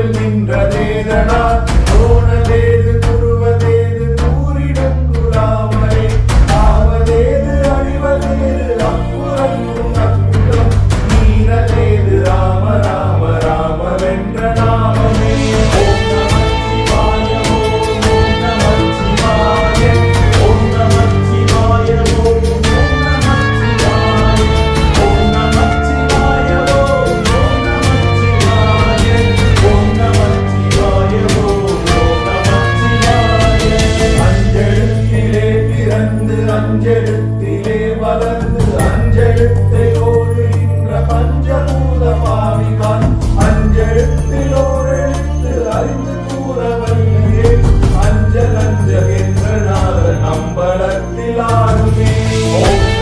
நடுவில் நின்றதேதனா ஆடுமே ஓம்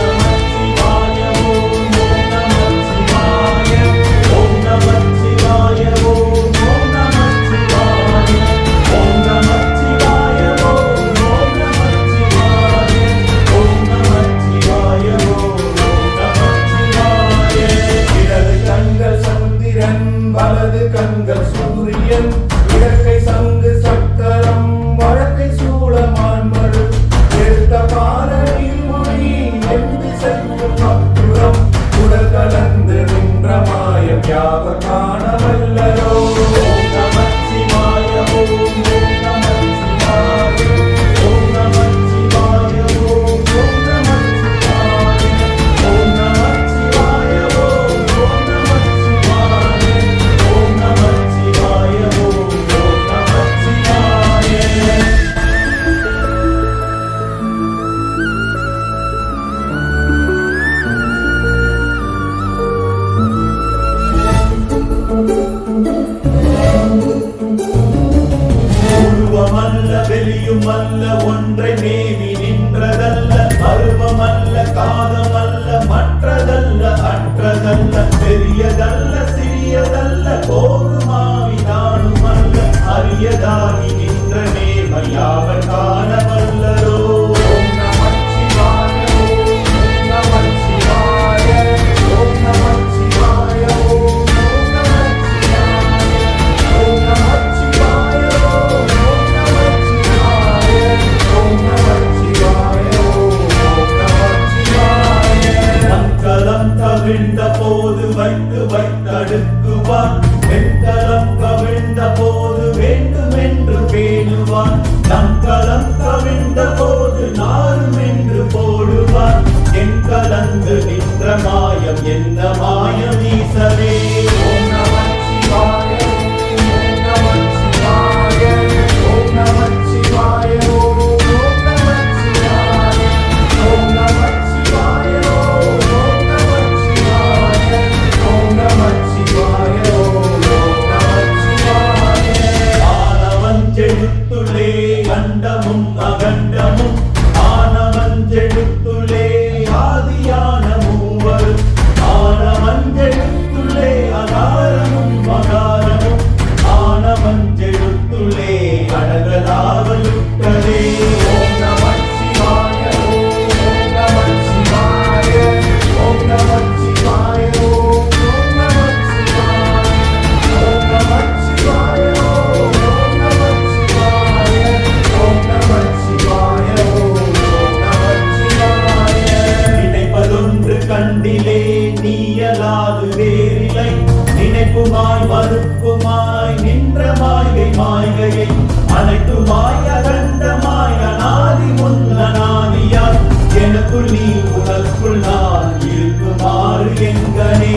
நினைவிலே நீயலாது வேறிலை நினைப்புமாய் மறுப்புமாய் நின்ற மாய்கை மாய்கையை அனைத்துமாய் அகண்டமாய் அநாதி முன்னநாதியாய் எனக்குள் நீ உனக்குள் நான் இருக்குமாறு எங்கனே